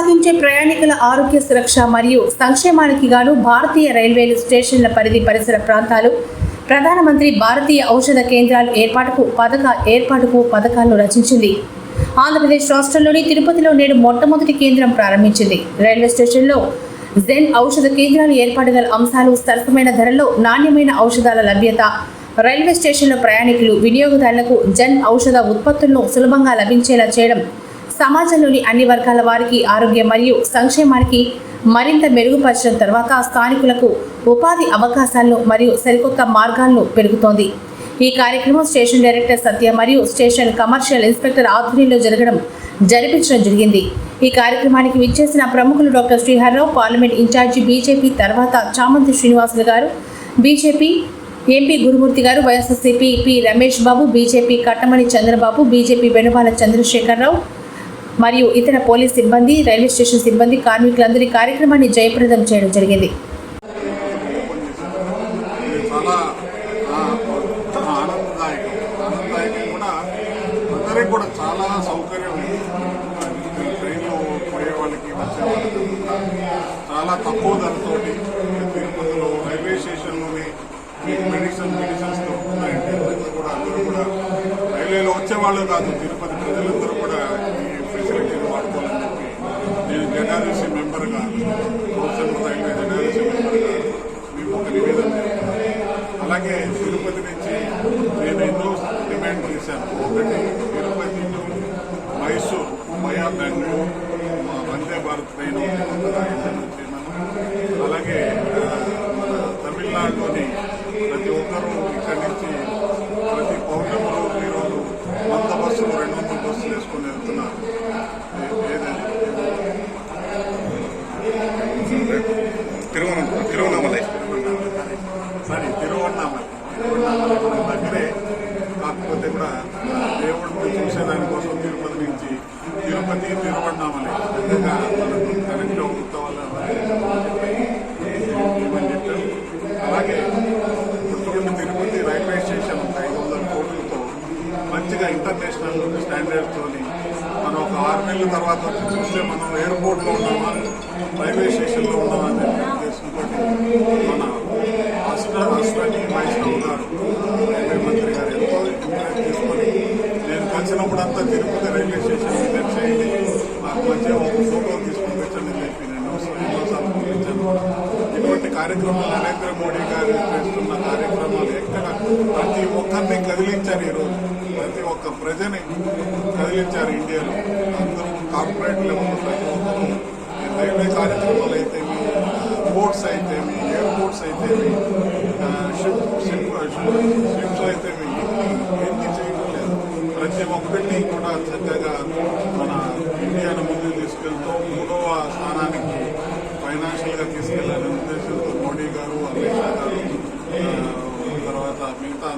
కొనసాగించే ప్రయాణికుల ఆరోగ్య సురక్ష మరియు సంక్షేమానికి గాను భారతీయ రైల్వేలు స్టేషన్ల పరిధి పరిసర ప్రాంతాలు ప్రధానమంత్రి భారతీయ ఔషధ కేంద్రాలు ఏర్పాటుకు పథక ఏర్పాటుకు పథకాలను రచించింది. ఆంధ్రప్రదేశ్ రాష్ట్రంలోని తిరుపతిలో నేడు మొట్టమొదటి కేంద్రం ప్రారంభించింది. రైల్వే స్టేషన్లో జెన్ ఔషధ కేంద్రాలు ఏర్పాటు గల అంశాలు సరసమైన ధరల్లో నాణ్యమైన ఔషధాల లభ్యత రైల్వే స్టేషన్లో ప్రయాణికులు వినియోగదారులకు జన్ ఔషధ ఉత్పత్తులను సులభంగా లభించేలా చేయడం సమాజంలోని అన్ని వర్గాల వారికి ఆరోగ్యం మరియు సంక్షేమానికి మరింత మెరుగుపరచడం తర్వాత స్థానికులకు ఉపాధి అవకాశాలను మరియు సరికొత్త మార్గాలను పెరుగుతోంది. ఈ కార్యక్రమం స్టేషన్ డైరెక్టర్ సత్య మరియు స్టేషన్ కమర్షియల్ ఇన్స్పెక్టర్ ఆధ్వర్యంలో జరగడం జరిపించడం జరిగింది. ఈ కార్యక్రమానికి విచ్చేసిన ప్రముఖులు doctor Sriharrao parliament incharge BJP తర్వాత Chamanthi Srinivasulu garu BJP MP Gurumurthy garu YSRCP P Ramesh Babu BJP Kattamani Chandrababu BJP Venubala Chandrasekhararao మరియు ఇతర పోలీస్ సిబ్బంది రైల్వే స్టేషన్ సిబ్బంది కార్మికులందరి కార్యక్రమాన్ని జయప్రదం చేయడం జరిగింది. చాలా కూడా చాలా సౌకర్యం ట్రైన్లో పోయే వాళ్ళకి వచ్చే వాళ్ళకి చాలా తక్కువ ధరతో తిరుపతిలో రైల్వే స్టేషన్లోని మీకు మెడిసిన్ మెడిసిన్స్ దొరుకుతున్నాయంటే కూడా అందరూ కూడా రైల్వేలో వచ్చేవాళ్ళు కాదు తిరుపతి ప్రజలందరూ అలాగే తిరుపతి నుంచి నేను ఎన్నో డిమాండ్ చేశాను ఒకటి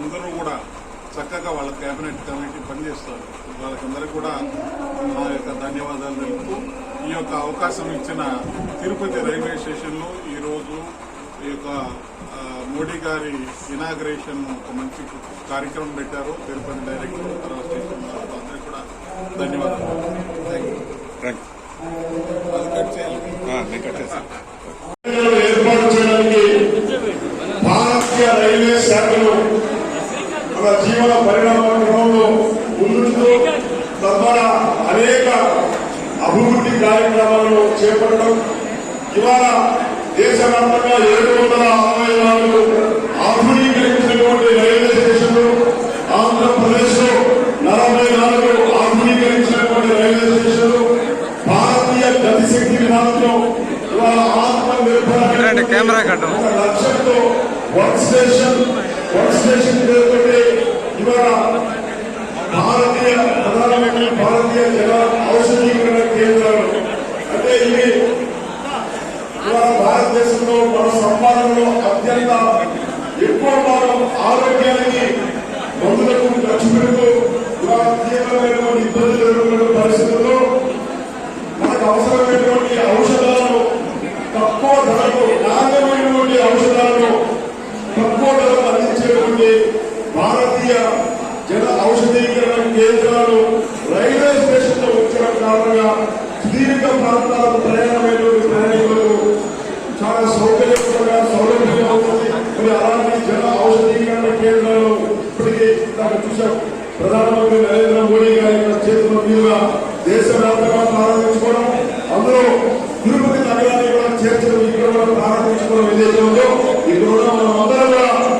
అందరూ కూడా చక్కగా వాళ్ళ కేబినెట్ కమిటీ పనిచేస్తారు. వాళ్ళకందరికీ కూడా నా యొక్క ధన్యవాదాలు తెలుపుతూ ఈ యొక్క అవకాశం ఇచ్చిన తిరుపతి రైల్వే స్టేషన్లో ఈరోజు ఈ యొక్క మోడీ గారి ఇనాగ్రేషన్ ఒక మంచి కార్యక్రమం పెట్టారు. తిరుపతి డైరెక్టర్ తర్వాత స్టేషన్ అందరికీ కూడా ధన్యవాదాలు ఏర్పాటు చేయడానికి భారతీయ రైల్వే శాఖలు చేపట్టడం ఇవాళ దేశవ్యాప్తంగా ఏడు వందల అరవై నాలుగు ఆధునీకరించినటువంటి రైల్వే స్టేషన్లు ఆంధ్రప్రదేశ్లో నలభై నాలుగు ఆధునీకరించినటువంటి రైల్వే స్టేషన్లు భారతీయ గతిశక్తి విధానంలో ఇవాళ ఆత్మ కట్టం. ఒక లక్ష్యంతో వర్క్ స్టేషన్ వర్క్ స్టేషన్ పేరుతోటి ఇవాళ భారతీయ ప్రధానమంత్రి భారతీయ జన ఔషధీకరణ కేంద్రాలు అంటే ఇవి ఇవాళ భారతదేశంలో మన సంపాదనలో అత్యంత ఎక్కువ భాగం ఆరోగ్యానికి మందులకు ఖర్చు పెడుతూ ఇవాళ తీవ్రమైనటువంటి ఇబ్బందులు ఎదుర్కొన్న పరిస్థితుల్లో మనకు అవసరమైనటువంటి ఔషధాలను తక్కువ ధరకు నాణ్యమైనటువంటి ఔషధాలను తక్కువ ధరకు అందించేటువంటి భారతీయ జన ఔషధీకరణ కేంద్రాలు రైల్వే స్టేషన్లో వచ్చిన కారణంగా ప్రాంతాలకు ప్రయాణమైన ప్రయాణికులు చాలా సౌకర్యవంతంగా సౌలభ్యం అవుతుంది మరి అలాంటి జన ఔషధీకరణ కేంద్రాలు ఇప్పటికీ చూసాం ప్రధానమంత్రి నరేంద్ర మోడీ గారి చేతుల మీదుగా దేశవ్యాప్తంగా ప్రారంభించుకోవడం అందులో తిరుపతి నగరాన్ని కూడా చేర్చడం ఇక్కడ కూడా ప్రారంభించుకోవడం ఏదైతే ఇక్కడ మనం అందరం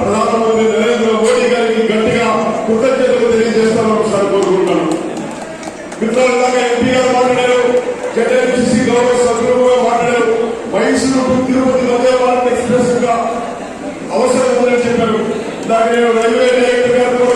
ప్రధానమంత్రి నరేంద్ర మోడీ గారికి గట్టిగా కృతజ్ఞతలు తెలియజేస్తామని ఒకసారి కోరుకుంటున్నాను. మిత్రులు ఎంపీ మాట్లాడారు. జడ్ఎంటీసీ గౌరవ సభ్యులుగా మాట్లాడారు. మైసూరు తిరుపతి వందే భారత్ ఎక్స్ప్రెస్గా అవసరం ఉందని చెప్పారు. దాని రైల్వే డైరెక్టర్ గారు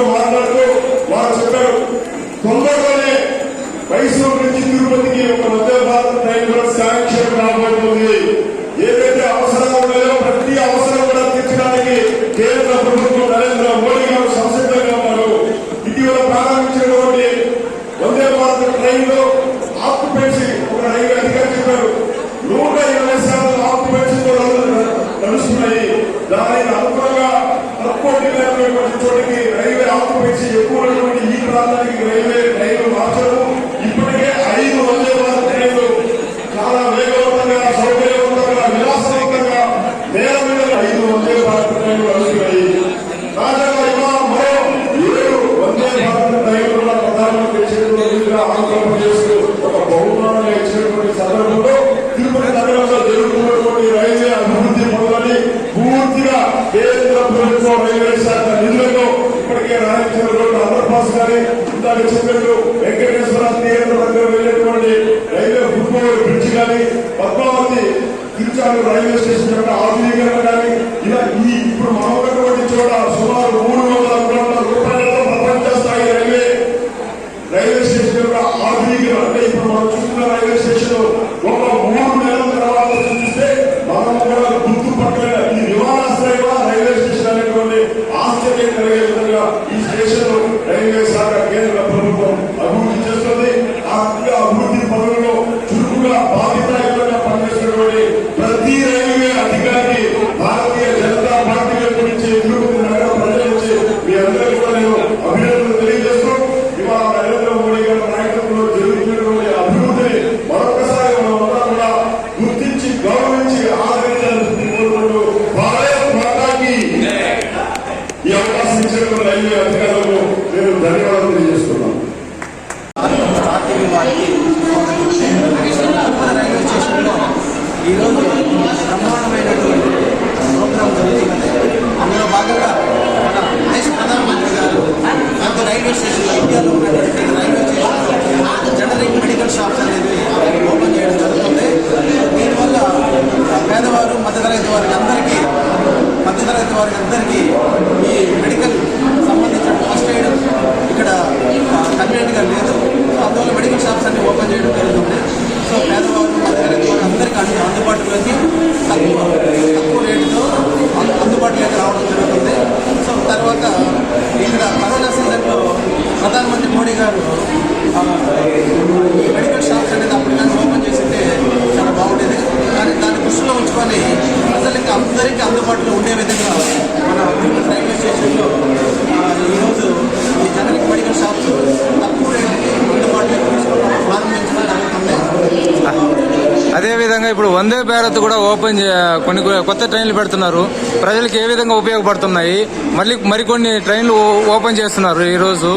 విధంగా ఇప్పుడు వందే భారత్ కూడా ఓపెన్ కొన్ని కొత్త ట్రైన్లు పెడుతున్నారు. ప్రజలకు ఏ విధంగా ఉపయోగపడుతున్నాయి? మళ్ళీ మరికొన్ని ట్రైన్లు ఓపెన్ చేస్తున్నారు ఈరోజు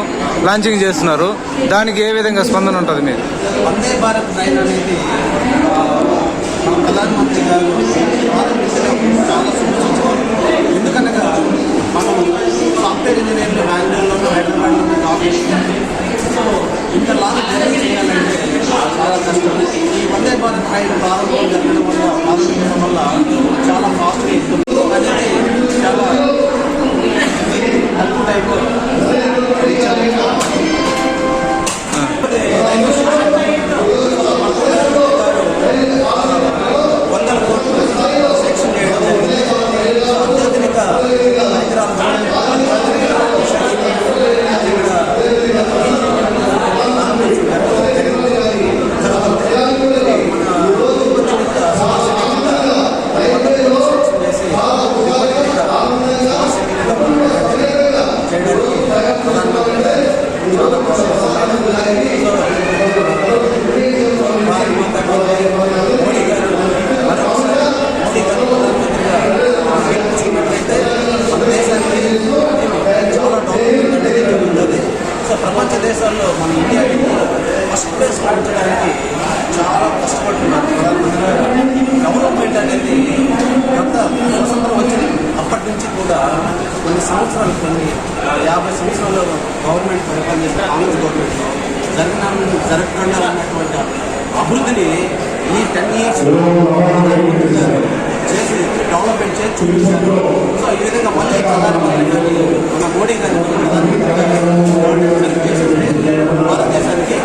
లాంచింగ్ చేస్తున్నారు. దానికి ఏ విధంగా స్పందన ఉంటుంది మీరు ఎందుకనగా మనం సాఫ్ట్వేర్ బెంగళూరులో సో ఇంత లాంగ్ జర్నీ చేయాలంటే చాలా కష్టం. ఈ వందే భారత్ రైలు ప్రారంభం జరగడం వల్ల ప్రారంభించడం వల్ల కొన్ని సంవత్సరాలు కొన్ని యాభై సంవత్సరాలు గవర్నమెంట్ పరిపాలన చేసిన కాంగ్రెస్ గవర్నమెంట్లో జరిగిన జరగకుండా ఉన్నటువంటి అభివృద్ధిని ఈ టెన్ ఇయర్స్ చేసి డెవలప్మెంట్ చేసి చూపించారు. సో ఈ విధంగా మళ్ళీ ప్రధానమంత్రి గారు మన మోడీ గారు ప్రధానమంత్రి గారు చేస్తుంటే భారతదేశానికి